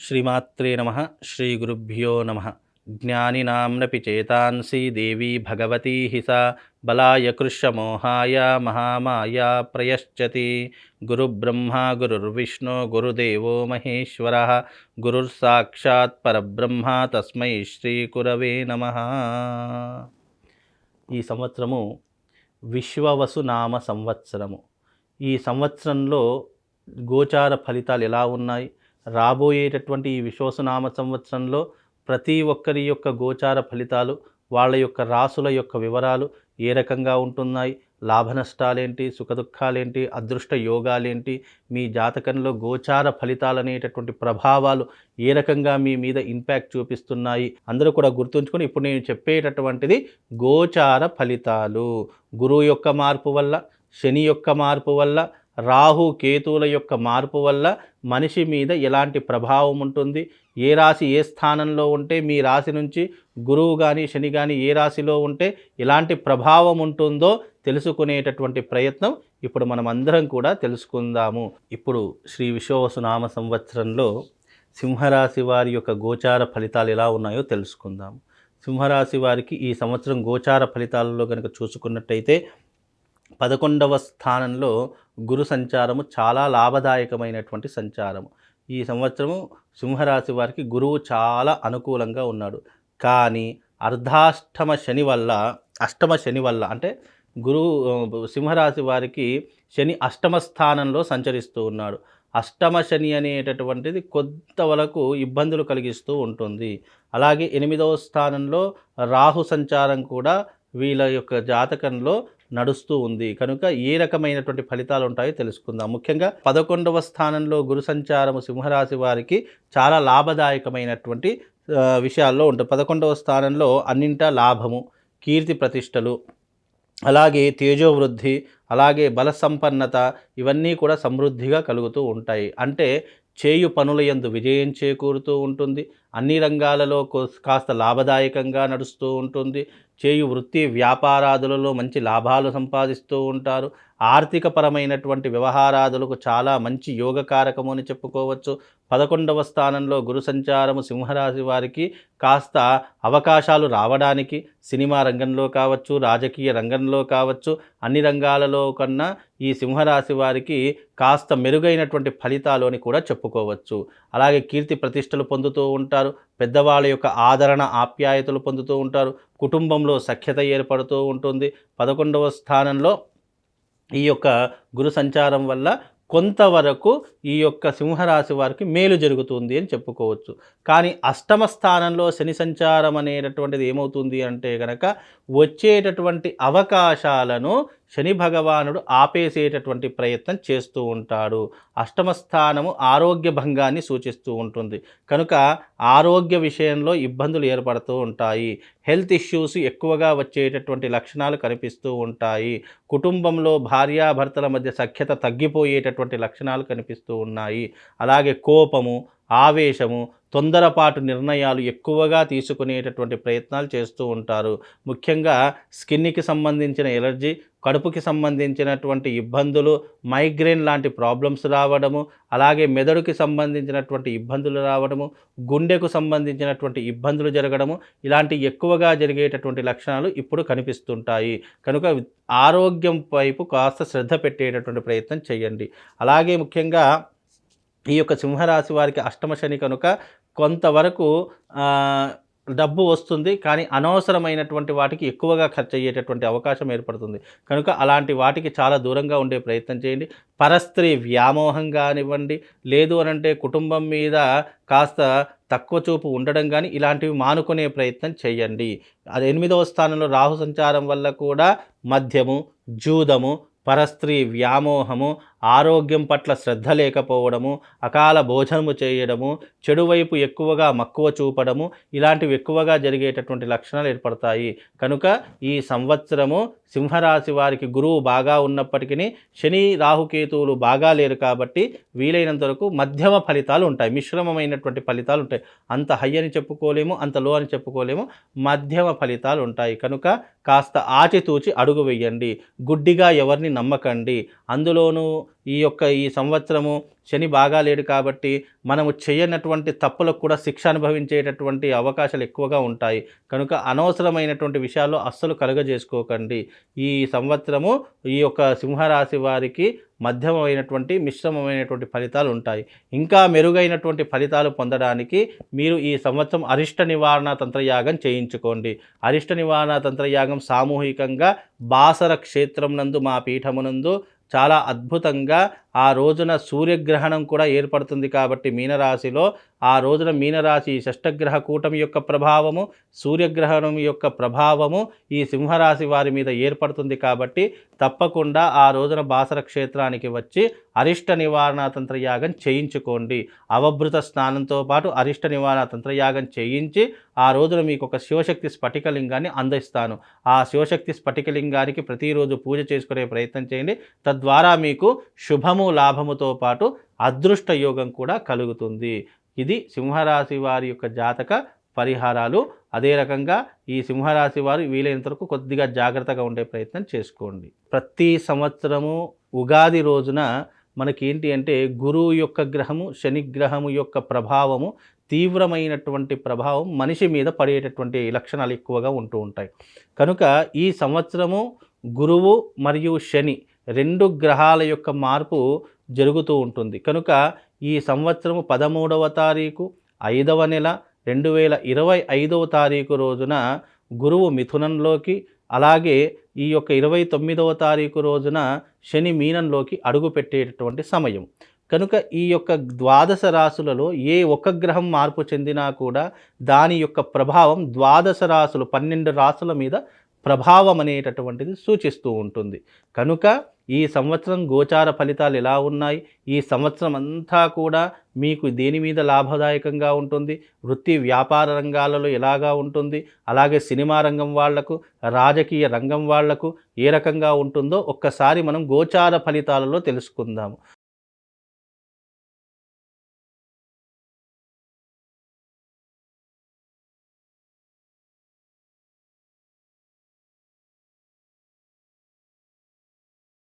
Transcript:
శ్రీమాత్రే నమ శ్రీ గురుభ్యో నమ. జ్ఞానినాంనపి చేతాంసి దేవీ భగవతీ సా బలాయ కృష్యమోహాయ మహామాయ ప్రయశ్చతి. గురుబ్రహ్మ గురుర్విష్ణు గురుదేవో మహేశ్వర. గురుర్సాక్షాత్ పరబ్రహ్మ తస్మై శ్రీకురవే నమ. ఈ సంవత్సరము విశ్వవసు నామ సంవత్సరము. ఈ సంవత్సరంలో గోచార ఫలితాలు ఎలా ఉన్నాయి? రాబోయేటటువంటి ఈ విశ్వసనామ సంవత్సరంలో ప్రతి ఒక్కరి యొక్క గోచార ఫలితాలు వాళ్ళ యొక్క రాసుల యొక్క వివరాలు ఏ రకంగా ఉంటున్నాయి? లాభ నష్టాలేంటి? సుఖదుఖాలేంటి అదృష్ట యోగాలేంటి? మీ జాతకంలో గోచార ఫలితాలు అనేటటువంటి ప్రభావాలు ఏ రకంగా మీ మీద ఇంపాక్ట్ చూపిస్తున్నాయి? అందరూ కూడా గుర్తుంచుకొని ఇప్పుడు నేను చెప్పేటటువంటిది గోచార ఫలితాలు. గురువు యొక్క మార్పు వల్ల శని యొక్క మార్పు వల్ల రాహు కేతువుల యొక్క మార్పు వల్ల మనిషి మీద ఎలాంటి ప్రభావం ఉంటుంది? ఏ రాశి ఏ స్థానంలో ఉంటే మీ రాశి నుంచి గురువు కానీ శని కానీ ఏ రాశిలో ఉంటే ఎలాంటి ప్రభావం ఉంటుందో తెలుసుకునేటటువంటి ప్రయత్నం ఇప్పుడు మనం అందరం కూడా తెలుసుకుందాము. ఇప్పుడు శ్రీ విశ్వవసునామ సంవత్సరంలో సింహరాశి వారి యొక్క గోచార ఫలితాలు ఎలా ఉన్నాయో తెలుసుకుందాం సింహరాశి వారికి ఈ సంవత్సరం గోచార ఫలితాలలో కనుక చూసుకున్నట్టయితే పదకొండవ స్థానంలో గురు సంచారము చాలా లాభదాయకమైనటువంటి సంచారము. ఈ సంవత్సరము సింహరాశి వారికి గురువు చాలా అనుకూలంగా ఉన్నాడు. కానీ అర్ధాష్టమ శని వల్ల అష్టమ శని వల్ల అంటే గురువు సింహరాశి వారికి శని అష్టమ స్థానంలో సంచరిస్తూ ఉన్నాడు. అష్టమ శని అనేటటువంటిది కొంతవరకు ఇబ్బందులు కలిగిస్తూ ఉంటుంది. అలాగే ఎనిమిదవ స్థానంలో రాహు సంచారం కూడా వీళ్ళ యొక్క జాతకంలో నడుస్తూ ఉంది. కనుక ఏ రకమైనటువంటి ఫలితాలు ఉంటాయో తెలుసుకుందాం. ముఖ్యంగా పదకొండవ స్థానంలో గురు సంచారము సింహరాశి వారికి చాలా లాభదాయకమైనటువంటి విషయాల్లో ఉంటుంది పదకొండవ స్థానంలో అన్నింటా లాభము కీర్తి ప్రతిష్టలు అలాగే తేజోవృద్ధి అలాగే బల సంపన్నత ఇవన్నీ కూడా సమృద్ధిగా కలుగుతూ ఉంటాయి. అంటే చేయు పనుల యందు విజయం చేకూరుతూ ఉంటుంది. అన్ని రంగాలలో కాస్త లాభదాయకంగా నడుస్తూ ఉంటుంది. చేయు వృత్తి వ్యాపారాదులలో మంచి లాభాలు సంపాదిస్తూ ఉంటారు. ఆర్థిక పరమైనటువంటి వ్యవహారాదులకు చాలా మంచి యోగకారకము అని చెప్పుకోవచ్చు. పదకొండవ స్థానంలో గురు సంచారము సింహరాశి వారికి కాస్త అవకాశాలు రావడానికి సినిమా రంగంలో కావచ్చు రాజకీయ రంగంలో కావచ్చు అన్ని రంగాలలో కన్నా ఈ సింహరాశి వారికి కాస్త మెరుగైనటువంటి ఫలితాలు అని కూడా చెప్పుకోవచ్చు. అలాగే కీర్తి ప్రతిష్టలు పొందుతూ ఉంటారు. పెద్దవాళ్ళ యొక్క ఆదరణ ఆప్యాయతలు పొందుతూ ఉంటారు. కుటుంబంలో సఖ్యత ఏర్పడుతూ ఉంటుంది. పదకొండవ స్థానంలో ఈ యొక్క గురు సంచారం వల్ల కొంతవరకు ఈ యొక్క సింహరాశి వారికి మేలు జరుగుతుంది అని చెప్పుకోవచ్చు. కానీ అష్టమ స్థానంలో శని సంచారం అనేటటువంటిది ఏమవుతుంది అంటే కనుక వచ్చేటటువంటి అవకాశాలను శని భగవానుడు ఆపేసేటటువంటి ప్రయత్నం చేస్తూ ఉంటాడు. అష్టమ స్థానము ఆరోగ్య భంగాన్ని సూచిస్తూ ఉంటుంది. కనుక ఆరోగ్య విషయంలో ఇబ్బందులు ఏర్పడుతూ ఉంటాయి. హెల్త్ ఇష్యూస్ ఎక్కువగా వచ్చేటటువంటి లక్షణాలు కనిపిస్తూ ఉంటాయి. కుటుంబంలో భార్యాభర్తల మధ్య సఖ్యత తగ్గిపోయేటటువంటి లక్షణాలు కనిపిస్తూ ఉన్నాయి. అలాగే కోపము ఆవేశము తొందరపాటు నిర్ణయాలు ఎక్కువగా తీసుకునేటటువంటి ప్రయత్నాలు చేస్తూ ఉంటారు. ముఖ్యంగా స్కిన్కి సంబంధించిన ఎలర్జీ కడుపుకి సంబంధించినటువంటి ఇబ్బందులు మైగ్రేన్ లాంటి ప్రాబ్లమ్స్ రావడము అలాగే మెదడుకి సంబంధించినటువంటి ఇబ్బందులు రావడము గుండెకు సంబంధించినటువంటి ఇబ్బందులు జరగడము ఇలాంటి ఎక్కువగా జరిగేటటువంటి లక్షణాలు ఇప్పుడు కనిపిస్తుంటాయి. కనుక ఆరోగ్యం వైపు కాస్త శ్రద్ధ పెట్టేటటువంటి ప్రయత్నం చేయండి. అలాగే ముఖ్యంగా ఈ యొక్క సింహరాశి వారికి అష్టమ శని కనుక కొంతవరకు డబ్బు వస్తుంది. కానీ అనవసరమైనటువంటి వాటికి ఎక్కువగా ఖర్చు అయ్యేటటువంటి అవకాశం ఏర్పడుతుంది. కనుక అలాంటి వాటికి చాలా దూరంగా ఉండే ప్రయత్నం చేయండి. పరస్త్రీ వ్యామోహం కానివ్వండి. లేదు అనంటే కుటుంబం మీద కాస్త తక్కువ చూపు ఉండడం కానీ ఇలాంటివి మానుకునే ప్రయత్నం చేయండి. అది ఎనిమిదవ స్థానంలో రాహు సంచారం వల్ల కూడా మద్యము జూదము పరస్త్రీ వ్యామోహము ఆరోగ్యం పట్ల శ్రద్ధ లేకపోవడము అకాల భోజనము చేయడము చెడువైపు ఎక్కువగా మక్కువ చూపడము ఇలాంటివి ఎక్కువగా జరిగేటటువంటి లక్షణాలు ఏర్పడతాయి. కనుక ఈ సంవత్సరము సింహరాశి వారికి గురువు బాగా ఉన్నప్పటికీ శని రాహుకేతువులు బాగా లేరు కాబట్టి వీలైనంత వరకు మధ్యమ ఫలితాలు ఉంటాయి. మిశ్రమమైనటువంటి ఫలితాలు ఉంటాయి. అంత హై అని చెప్పుకోలేము అంత లో అని చెప్పుకోలేము. మధ్యమ ఫలితాలు ఉంటాయి. కనుక కాస్త ఆచితూచి అడుగు వేయండి. గుడ్డిగా ఎవరిని నమ్మకండి. అందులోనూ ఈ యొక్క ఈ సంవత్సరము శని బాగా లేడు కాబట్టి మనము చేయనటువంటి తప్పులకు కూడా శిక్ష అనుభవించేటటువంటి అవకాశాలు ఎక్కువగా ఉంటాయి. కనుక అనవసరమైనటువంటి విషయాలు అస్సలు కలుగజేసుకోకండి. ఈ సంవత్సరము ఈ యొక్క సింహరాశి వారికి మధ్యమైనటువంటి మిశ్రమమైనటువంటి ఫలితాలు ఉంటాయి. ఇంకా మెరుగైనటువంటి ఫలితాలు పొందడానికి మీరు ఈ సంవత్సరం అరిష్ట నివారణ తంత్రయాగం చేయించుకోండి. అరిష్ట నివారణ తంత్రయాగం సామూహికంగా బాసర క్షేత్రం నందు మా పీఠమునందు చాలా అద్భుతంగా ఆ రోజున సూర్యగ్రహణం కూడా ఏర్పడుతుంది కాబట్టి మీనరాశిలో ఆ రోజున మీనరాశి షష్టగ్రహ కూటమి యొక్క ప్రభావము సూర్యగ్రహణం యొక్క ప్రభావము ఈ సింహరాశి వారి మీద ఏర్పడుతుంది కాబట్టి తప్పకుండా ఆ రోజున బాసర క్షేత్రానికి వచ్చి అరిష్ట నివారణ తంత్రయాగం చేయించుకోండి. అవభృత స్నానంతో పాటు అరిష్ట నివారణ తంత్రయాగం చేయించి ఆ రోజున మీకు ఒక శివశక్తి స్ఫటికలింగాన్ని అందిస్తాను. ఆ శివశక్తి స్ఫటికలింగానికి ప్రతిరోజు పూజ చేసుకునే ప్రయత్నం చేయండి. తద్వారా మీకు శుభము లాభముతో పాటు అదృష్ట యోగం కూడా కలుగుతుంది. ఇది సింహరాశి వారి యొక్క జాతక పరిహారాలు. అదే రకంగా ఈ సింహరాశి వారు వీలైనంత వరకు కొద్దిగా జాగ్రత్తగా ఉండే ప్రయత్నం చేసుకోండి. ప్రతి సంవత్సరము ఉగాది రోజున మనకేంటి అంటే గురువు యొక్క గ్రహము శని గ్రహము యొక్క ప్రభావము తీవ్రమైనటువంటి ప్రభావం మనిషి మీద పడేటటువంటి లక్షణాలు ఎక్కువగా ఉంటూ ఉంటాయి. కనుక ఈ సంవత్సరము గురువు మరియు శని రెండు గ్రహాల యొక్క మార్పు జరుగుతూ ఉంటుంది. కనుక ఈ సంవత్సరము పదమూడవ తారీఖు ఐదవ నెల రెండు వేల ఇరవై ఐదవ తారీఖు రోజున గురువు మిథునంలోకి అలాగే ఈ యొక్క ఇరవై తొమ్మిదవ తారీఖు రోజున శని మీనంలోకి అడుగుపెట్టేటటువంటి సమయం. కనుక ఈ యొక్క ద్వాదశ రాసులలో ఏ ఒక్క గ్రహం మార్పు చెందినా కూడా దాని యొక్క ప్రభావం ద్వాదశ రాశులు పన్నెండు రాసుల మీద ప్రభావం అనేటటువంటిది సూచిస్తూ ఉంటుంది. కనుక ఈ సంవత్సరం గోచార ఫలితాలు ఎలా ఉన్నాయి? ఈ సంవత్సరం అంతా కూడా మీకు దేని మీద లాభదాయకంగా ఉంటుంది? వృత్తి వ్యాపార రంగాలలో ఎలాగా ఉంటుంది? అలాగే సినిమా రంగం వాళ్ళకు రాజకీయ రంగం వాళ్ళకు ఏ రకంగా ఉంటుందో ఒక్కసారి మనం గోచార ఫలితాలలో తెలుసుకుందాము.